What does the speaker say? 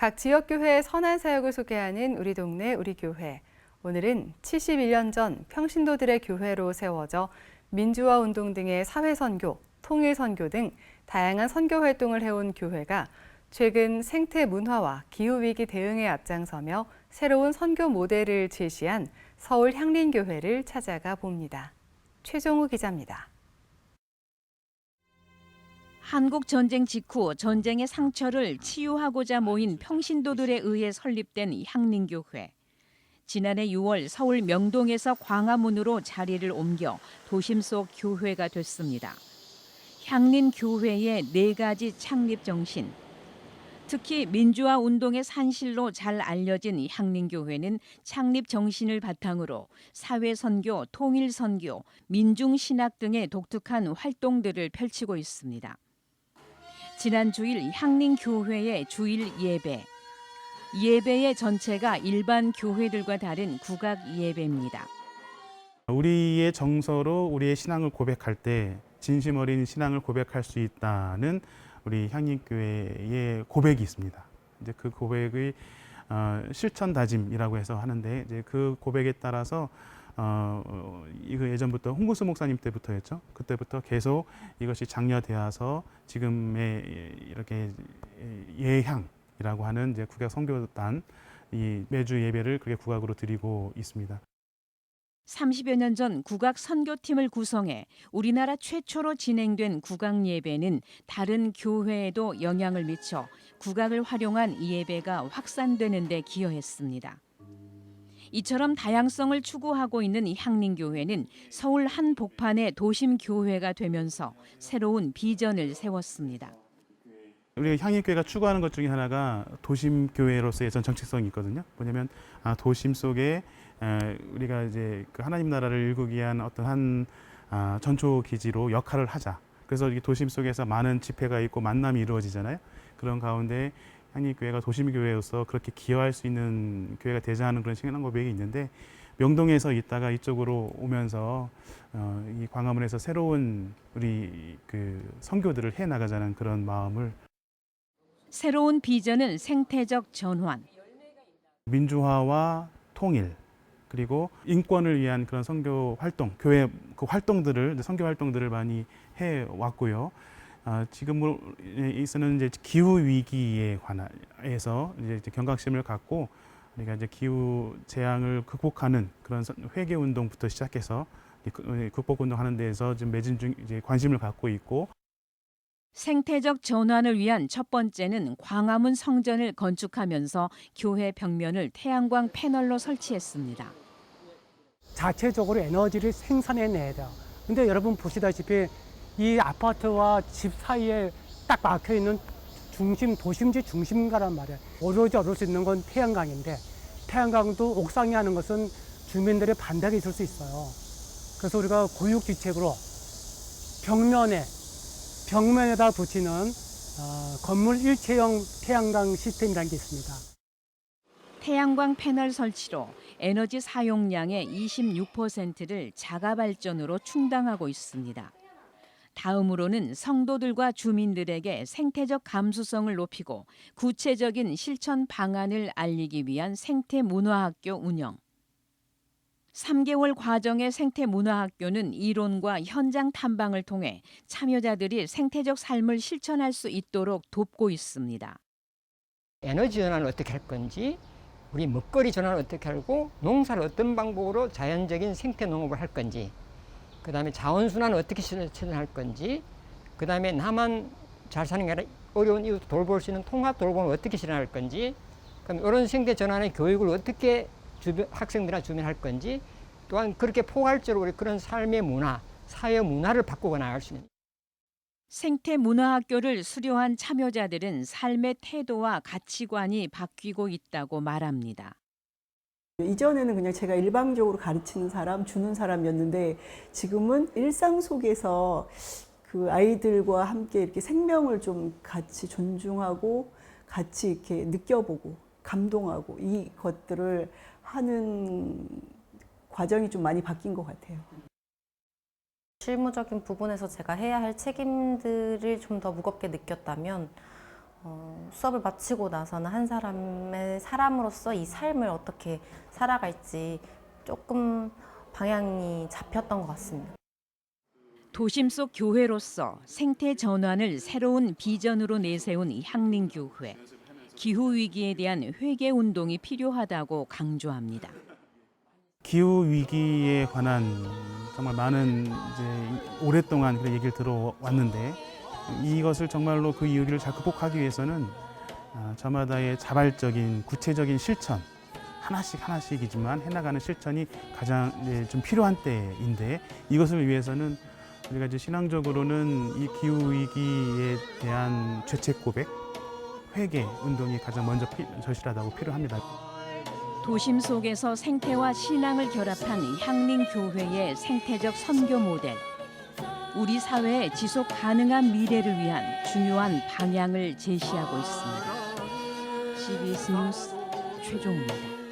각 지역 교회의 선한 사역을 소개하는 우리 동네 우리 교회. 오늘은 71년 전 평신도들의 교회로 세워져 민주화 운동 등의 사회 선교, 통일 선교 등 다양한 선교 활동을 해온 교회가 최근 생태 문화와 기후 위기 대응에 앞장서며 새로운 선교 모델을 제시한 서울 향린교회를 찾아가 봅니다. 최종우 기자입니다. 한국 전쟁 직후 전쟁의 상처를 치유하고자 모인 평신도들에 의해 설립된 향린교회. 지난해 6월 서울 명동에서 광화문으로 자리를 옮겨 도심 속 교회가 됐습니다. 향린교회의 네 가지 창립 정신. 특히 민주화 운동의 산실로 잘 알려진 향린교회는 창립 정신을 바탕으로 사회 선교, 통일 선교, 민중 신학 등의 독특한 활동들을 펼치고 있습니다. 지난 주일 향린교회의 주일 예배. 예배의 전체가 일반 교회들과 다른 국악 예배입니다. 우리의 정서로 우리의 신앙을 고백할 때 진심 어린 신앙을 고백할 수 있다는 우리 향림교회의 고백이 있습니다. 이제 그 고백의 어, 실천 다짐이라고 해서 하는데 이제 그 고백에 따라서 어, 어, 이거 예전부터 홍구수 목사님 때부터였죠. 그때부터 계속 이것이 장려되어서 지금의 이렇게 예향이라고 하는 이제 국악 선교단 이 매주 예배를 그게 국악으로 드리고 있습니다. 30여 년 전 국악 선교팀을 구성해 우리나라 최초로 진행된 국악 예배는 다른 교회에도 영향을 미쳐 국악을 활용한 이 예배가 확산되는 데 기여했습니다. 이처럼 다양성을 추구하고 있는 이 향린교회는 서울 한 복판의 도심 교회가 되면서 새로운 비전을 세웠습니다. 우리 향인교회가 추구하는 것 중에 하나가 도심 교회로서의 전 정체성이 있거든요. 뭐냐면 아, 도심 속에 에, 우리가 이제 그 하나님 나라를 일구기 위한 어떤 한 아, 전초 기지로 역할을 하자. 그래서 이 도심 속에서 많은 집회가 있고 만남이 이루어지잖아요. 그런 가운데 향인교회가 도심 교회로서 그렇게 기여할 수 있는 교회가 되자 하는 그런 신앙 고백이 있는데 명동에서 있다가 이쪽으로 오면서 어, 이 광화문에서 새로운 우리 그 선교들을 해 나가자는 그런 마음을 새로운 비전은 생태적 전환. 민주화와 통일 그리고 인권을 위한 그런 선교 활동, 교회 그 활동들을 선교 활동들을 많이 해 왔고요. 아, 지금으로서는 이제 기후 위기에 관해서 이제 경각심을 갖고 우리가 이제 기후 재앙을 극복하는 그런 선- 회개 운동부터 시작해서 이 그- 극복 운동하는 데에서 지금 매진 중 이제 관심을 갖고 있고 생태적 전환을 위한 첫 번째는 광화문 성전을 건축하면서 교회 벽면을 태양광 패널로 설치했습니다. 자체적으로 에너지를 생산해내야 돼요. 근데 여러분 보시다시피 이 아파트와 집 사이에 딱 막혀 있는 중심, 도심지 중심가란 말이에요. 오로지 얻을 수 있는 건 태양광인데 태양광도 옥상에 하는 것은 주민들의 반대가 있을 수 있어요. 그래서 우리가 고육지책으로 벽면에, 벽면에다 붙이는 어, 건물 일체형 태양광 시스템이라는 게 있습니다. 태양광 패널 설치로 에너지 사용량의 26%를 자가 발전으로 충당하고 있습니다. 다음으로는 성도들과 주민들에게 생태적 감수성을 높이고 구체적인 실천 방안을 알리기 위한 생태 문화학교 운영. 3개월 과정의 생태 문화학교는 이론과 현장 탐방을 통해 참여자들이 생태적 삶을 실천할 수 있도록 돕고 있습니다. 에너지 전환을 어떻게 할 건지, 우리 먹거리 전환을 어떻게 하고, 농사를 어떤 방법으로 자연적인 생태 농업을 할 건지, 그 다음에 자원순환을 어떻게 실천할 건지, 그 다음에 나만 잘 사는 게 아니라 어려운 이웃 돌볼 수 있는 통합 돌봄을 어떻게 실현할 건지, 그럼 이런 생태 전환의 교육을 어떻게 주변, 학생들이나 주민 할 건지, 또한 그렇게 포괄적으로 우리 그런 삶의 문화, 사회 문화를 바꾸고 나갈 수 있는 생태 문화학교를 수료한 참여자들은 삶의 태도와 가치관이 바뀌고 있다고 말합니다. 이전에는 그냥 제가 일방적으로 가르치는 사람, 주는 사람이었는데 지금은 일상 속에서 그 아이들과 함께 이렇게 생명을 좀 같이 존중하고 같이 이렇게 느껴보고 감동하고 이 것들을 하는 과정이 좀 많이 바뀐 것 같아요. 실무적인 부분에서 제가 해야 할 책임들을 좀 더 무겁게 느꼈다면 어, 수업을 마치고 나서는 한 사람의 사람으로서 이 삶을 어떻게 살아갈지 조금 방향이 잡혔던 것 같습니다. 도심 속 교회로서 생태 전환을 새로운 비전으로 내세운 향림교회. 기후 위기에 대한 회개 운동이 필요하다고 강조합니다. 기후 위기에 관한 정말 많은 이제 오랫동안 그런 얘기를 들어왔는데 이것을 정말로 그 이유를 잘 극복하기 위해서는 아, 저마다의 자발적인 구체적인 실천 하나씩 하나씩이지만 해나가는 실천이 가장 이제 좀 필요한 때인데 이것을 위해서는 우리가 이제 신앙적으로는 이 기후 위기에 대한 죄책 고백, 회개 운동이 가장 먼저 피, 절실하다고 필요합니다. 도심 속에서 생태와 신앙을 결합한 향림 교회의 생태적 선교 모델. 우리 사회의 지속 가능한 미래를 위한 중요한 방향을 제시하고 있습니다. CBS 뉴스 최종입니다.